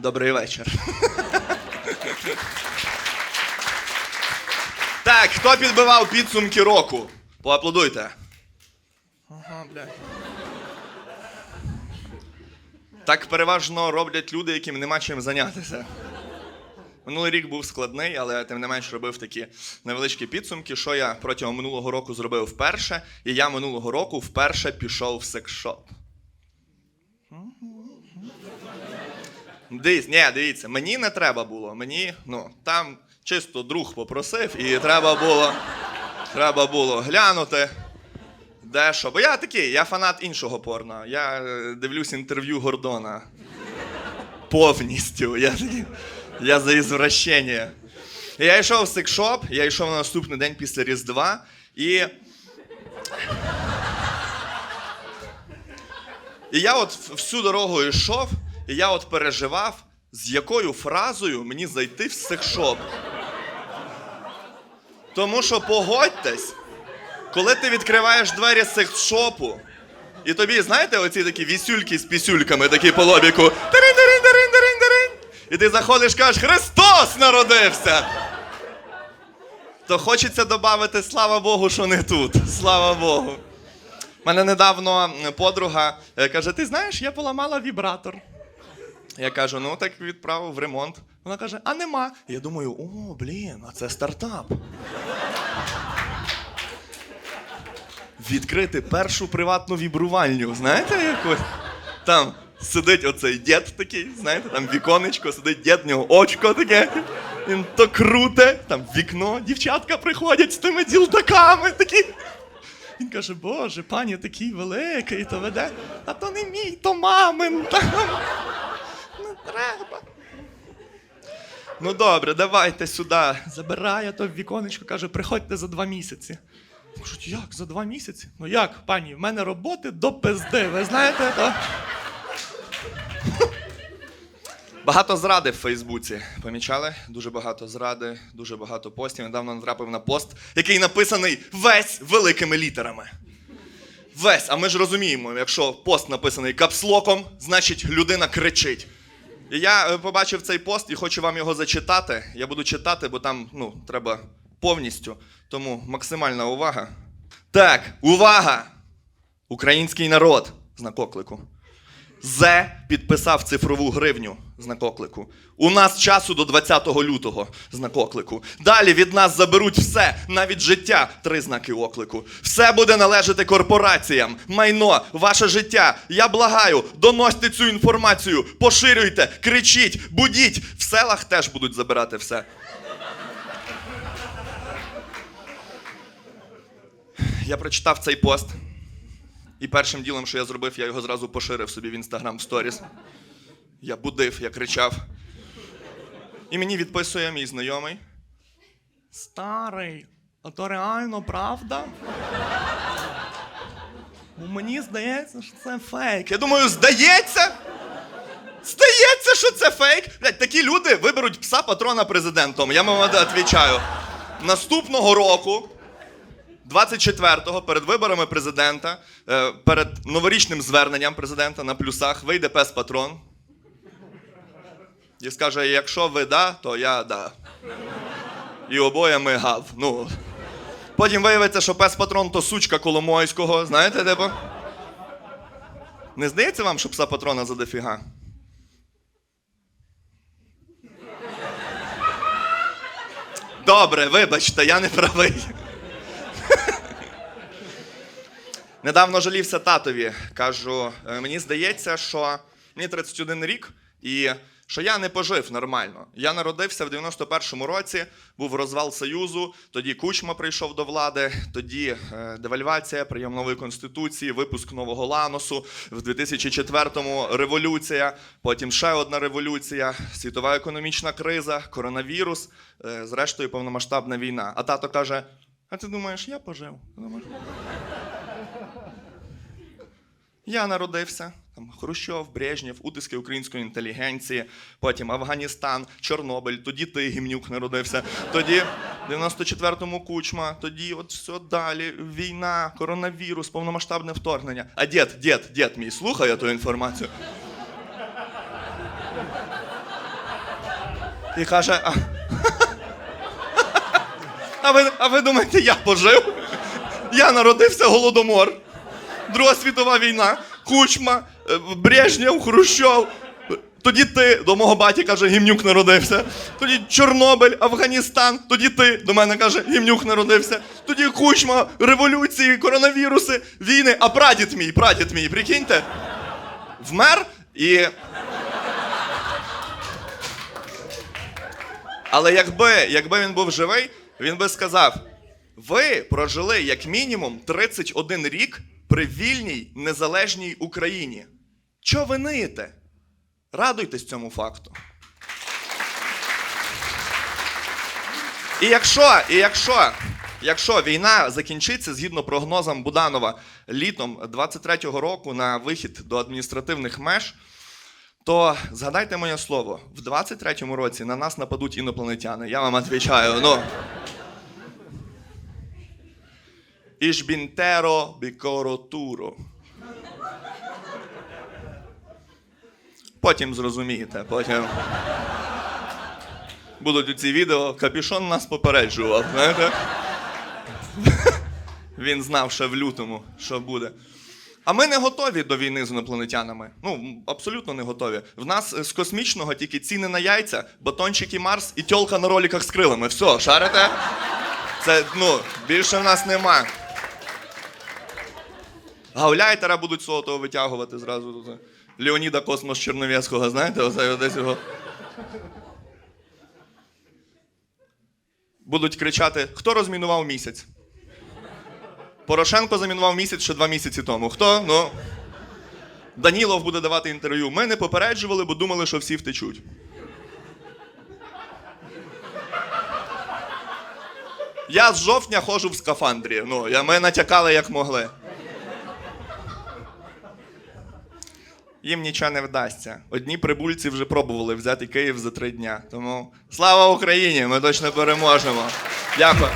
Добрий вечір. так, хто підбивав підсумки року? Поаплодуйте. Ага, блядь. Так переважно роблять люди, яким нема чим зайнятися. Минулий рік був складний, але тим не менш робив такі невеличкі підсумки, що я протягом минулого року зробив вперше, і я минулого року вперше пішов в секшоп. Дивіться, ні, дивіться, мені не треба було. Мені, ну, там чисто друг попросив, і треба було, треба було глянути. Де що? Бо я такий, я фанат іншого порно. Я е, дивлюсь інтерв'ю Гордона. Повністю. Я я за ізвращення. Я йшов в секшоп, я йшов на наступний день після Різдва, і. І я от всю дорогу йшов, і я от переживав, з якою фразою мені зайти в секшоп. Тому що погодьтесь, коли ти відкриваєш двері секс-шопу, і тобі, знаєте, оці такі вісюльки з пісюльками, такі по лобіку. «Тирин-тирин-тирин-тирин-тирин». І ти заходиш, кажеш, Христос народився! То хочеться додати, слава Богу, що не тут. Слава Богу. Мене недавно подруга е, каже: ти знаєш, я поламала вібратор. Я кажу, ну так відправив в ремонт. Вона каже, а нема. Я думаю, о, блін, а це стартап. Відкрити першу приватну вібрувальню. Знаєте, яку? Там сидить оцей дід такий, знаєте, там віконечко, сидить дід, в нього очко таке. Він то круте, там вікно, дівчатка приходять з тими ділдаками такі. Він каже, Боже, пані такий великий, то веде, а то не мій, то мамин. Не треба. Ну добре, давайте сюди. Забирає то в віконечко, каже, приходьте за два місяці. Кажуть, як за два місяці? Ну як, пані, в мене роботи до пизди, ви знаєте, то. Багато зради в Фейсбуці. Помічали? Дуже багато зради, дуже багато постів. Недавно натрапив на пост, який написаний весь великими літерами. Весь, а ми ж розуміємо, якщо пост написаний капслоком, значить людина кричить. І я е, побачив цей пост і хочу вам його зачитати. Я буду читати, бо там ну, треба повністю. Тому максимальна увага. Так, увага! Український народ. Знак оклику. Зе підписав цифрову гривню. Знак оклику. У нас часу до 20 лютого. Знак оклику. Далі від нас заберуть все, навіть життя. Три знаки оклику. Все буде належати корпораціям. Майно, ваше життя. Я благаю, доносьте цю інформацію, поширюйте, кричіть, будіть. В селах теж будуть забирати все. Я прочитав цей пост. І першим ділом, що я зробив, я його зразу поширив собі в Instagram Stories. Я будив, я кричав. І мені відписує мій знайомий. Старий, а то реально правда? Ну, мені здається, що це фейк. Я думаю, здається? Здається, що це фейк. Блядь, такі люди виберуть пса патрона президентом. Я вам відповідаю. Наступного року 24-го перед виборами президента, е, перед новорічним зверненням президента на плюсах вийде пес патрон. І скаже: якщо ви да, то я да. І обоє ми гав. Ну. Потім виявиться, що пес патрон то сучка Коломойського. Знаєте, типу? Не здається вам, що пса патрона за дофіга? Добре, вибачте, я не правий. Недавно жалівся татові. Кажу, «Е, мені здається, що мені 31 рік, і що я не пожив нормально. Я народився в 91-му році, був розвал Союзу, тоді Кучма прийшов до влади, тоді е, девальвація, прийом нової конституції, випуск нового ланосу. В 2004-му революція, потім ще одна революція, світова економічна криза, коронавірус, е, зрештою повномасштабна війна. А тато каже: А ти думаєш, я пожив? Думаєш? Я народився. Там Хрущов, Брежнєв, утиски української інтелігенції, потім Афганістан, Чорнобиль, тоді ти Гімнюк народився, тоді в 94-му кучма, тоді от все далі, війна, коронавірус, повномасштабне вторгнення. А дід, дід, дід мій слухає ту інформацію. І каже: а, а, ви, а ви думаєте, я пожив? Я народився голодомор. Друга світова війна, Кучма, е, Брежнєв, Хрущов. Тоді ти до мого баті каже, гімнюк народився. Тоді Чорнобиль, Афганістан, тоді ти до мене каже, гімнюк народився. Тоді Кучма, революції, коронавіруси, війни. А прадід мій, прадід мій, прикиньте, вмер і. Але якби, якби він був живий, він би сказав: ви прожили як мінімум 31 рік при вільній незалежній Україні. Чого ви ниєте? Радуйтесь цьому факту. І якщо, і якщо, якщо війна закінчиться згідно прогнозам Буданова літом 23-го року на вихід до адміністративних меж, то згадайте моє слово, в 23-му році на нас нападуть інопланетяни. Я вам відповідаю. Ну. Ішбінтеро бікоротуро. Потім зрозумієте, потім. Будуть у ці відео, капішон нас попереджував. Знаєте? Він знав ще в лютому, що буде. А ми не готові до війни з інопланетянами. Ну, абсолютно не готові. В нас е, з космічного тільки ціни на яйця, батончики Марс і тьолка на роліках з крилами. Все, шарите? Це, ну, більше в нас нема. Гауляйтера будуть свого того витягувати зразу. Леоніда Космос Черновецького, знаєте, оце десь його. Будуть кричати: хто розмінував місяць? Порошенко замінував місяць ще два місяці тому. Хто? Ну. Данілов буде давати інтерв'ю. Ми не попереджували, бо думали, що всі втечуть. Я з жовтня ходжу в скафандрі. Ну, ми натякали як могли. Їм нічого не вдасться. Одні прибульці вже пробували взяти Київ за три дня. Тому слава Україні! Ми точно переможемо. Дякую.